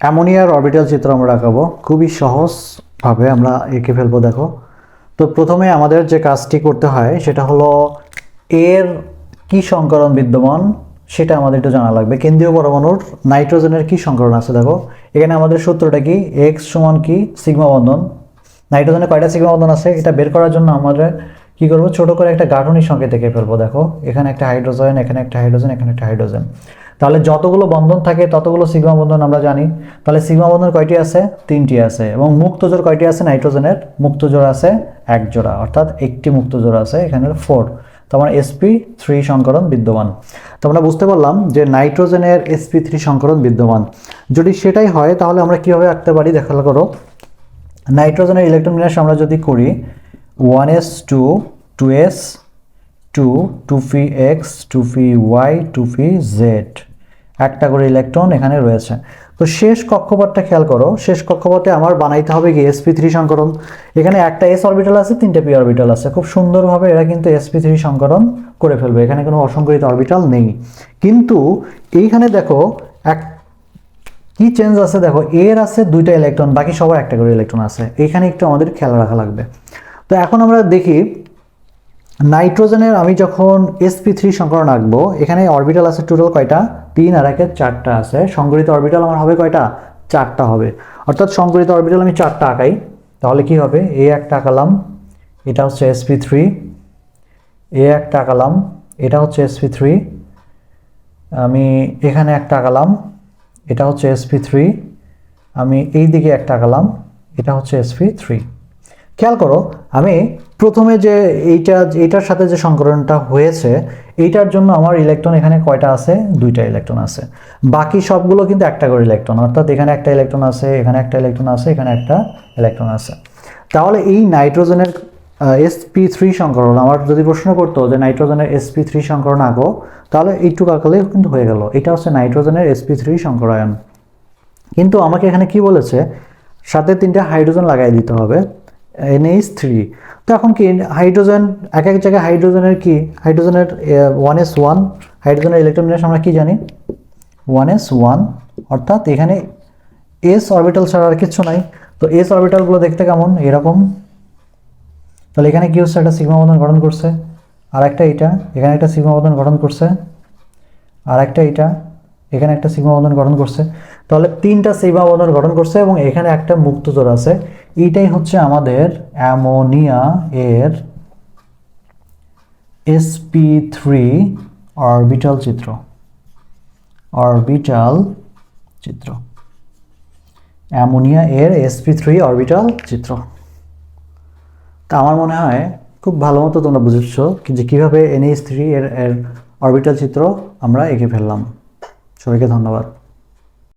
অ্যামোনিয়ার orbital চিত্র আমরা আঁকাবো খুবই সহজভাবে আমরা এঁকে ফেলব, দেখো। তো প্রথমে আমাদের যে কাজটি করতে হয়, সেটা হলো এর কি সংকরণ বিদ্যমান সেটা আমাদের একটু জানা লাগবে। কেন্দ্রীয় পরমাণুর নাইট্রোজেনের কি সংকরণ আছে, দেখো। এখানে আমাদের সূত্রটা কি? এক্স সমান কি? সিগমা বন্ধন। নাইট্রোজেনে কয়টা সিগমা বন্ধন আছে? এটা বের করার জন্য আমাদের কি করব? ছোট করে একটা গাঠনিক সংকেত এঁকে ফেলব, দেখো। এখানে একটা হাইড্রোজেন, এখানে একটা হাইড্রোজেন, এখানে একটা হাইড্রোজেন। তাহলে যতগুলো বন্ধন থাকে, ততগুলো সিগমা বন্ধন আমরা জানি। তাহলে সিগমা বন্ধন কয়টি আছে? তিনটি আছে। এবং মুক্ত জোড় কয়টি আছে? নাইট্রোজেনের। মুক্ত জোড় আছে এক জোড়া। অর্থাৎ একটি মুক্ত জোড় আছে এখানে ফোর। তো আমার এসপি থ্রি সংকরণ বিদ্যমান। তো আমরা বুঝতে পারলাম যে নাইট্রোজেনের এসপি থ্রি সংকরণ বিদ্যমান। যদি সেটাই হয়, তাহলে আমরা কীভাবে আঁকতে পারি? দেখা করো। নাইট্রোজেনের ইলেকট্রন বিন্যাস আমরা যদি করি one s two two s two two p x two p y two p z একটা করে ইলেকট্রন এখানে রয়েছে। তো শেষ কক্ষপথটা খেয়াল করো, শেষ কক্ষপথে আমার বানাইতে হবে কি এসপি থ্রি সংকরণ। এখানে একটা এস অরবিটাল আছে, তিনটে পি অরবিটাল আছে। খুব সুন্দরভাবে এরা কিন্তু এসপি থ্রি সংকরণ করে ফেলবে, এখানে কোনো অসংকরিত অরবিটাল নেই। কিন্তু এইখানে দেখো, এক, কি চেঞ্জ আছে দেখো, এর আছে দুইটা ইলেকট্রন বাকি সবার একটা করে ইলেকট্রন আছে। এখানে একটু আমাদের খেয়াল রাখা লাগবে। তো এখন আমরা দেখি নাইট্রোজেনের আমি যখন এসপি থ্রি সংকরণ আঁকবো, এখানে অরবিটাল আছে টোটাল কয়টা? তিন আর একের চারটা আছে। সংকরিত অরবিটাল আমার হবে কয়টা? চারটা হবে। অর্থাৎ সংকরিত অরবিটাল আমি চারটা আঁকাই। তাহলে কি হবে? এ একটা আঁকালাম, এটা হচ্ছে এসপি থ্রি এ একটা আঁকালাম, এটা হচ্ছে এসপি থ্রি আমি এখানে একটা আঁকালাম, এটা হচ্ছে এসপি থ্রি আমি এই দিকে একটা আঁকালাম, এটা হচ্ছে এসপি থ্রি খেয়াল করো, আমি প্রথমে যে এইটা, এইটার সাথে যে সংকরণটা হয়েছে, এইটার জন্য আমার ইলেকট্রন এখানে কয়টা আছে? দুইটা ইলেকট্রন আছে। বাকি সবগুলো কিন্তু একটা করে ইলেকট্রন অর্থাৎ এখানে একটা ইলেকট্রন আছে, এখানে একটা ইলেকট্রন আছে, এখানে একটা ইলেকট্রন আছে। তাহলে এই নাইট্রোজেনের এসপি থ্রি সংকরণ আমার যদি প্রশ্ন করতো যে নাইট্রোজেনের এসপি থ্রি সংকরণ আগো তাহলে এইটুকু আঁকলেও কিন্তু হয়ে গেল। এটা হচ্ছে নাইট্রোজেনের এসপি থ্রি সংকরায়ন কিন্তু আমাকে এখানে কি বলেছে? সাথে তিনটে হাইড্রোজেন লাগাই দিতে হবে। এনএইচ থ্রি তো এখন কি হাইড্রোজেন এক এক জায়গায় হাইড্রোজেনের কি? হাইড্রোজেনের ওয়ান এস ওয়ান হাইড্রোজেনের ইলেকট্রন আমরা কি জানি? ওয়ান এস ওয়ান অর্থাৎ এখানে এস অরবিটাল ছাড়া আর কিছু নাই। তো এস অরবিটালগুলো দেখতে কেমন? এরকম। তাহলে এখানে কি হচ্ছে? একটা সিগমা বন্ধন গঠন করছে। আর একটা এইটা, এখানে একটা সিগমা বন্ধন গঠন করছে। আর একটা এইটা, এখানে একটা সিগমা বন্ধন গঠন করছে। তাহলে তিনটা সিগমা গঠন করছে এবং এখানে একটা মুক্ত জোর আছে। এইটাই হচ্ছে আমাদের অ্যামোনিয়া এর এসপি থ্রি অরবিটাল চিত্র। অরবিটাল চিত্র। অ্যামোনিয়া এর এসপি থ্রি অরবিটাল চিত্র। তা আমার মনে হয় খুব ভালো মতো তোমরা বুঝেছ যে কীভাবে এনএইচ থ্রি এর এর অরবিটাল চিত্র আমরা এঁকে ফেললাম। সবাইকে ধন্যবাদ।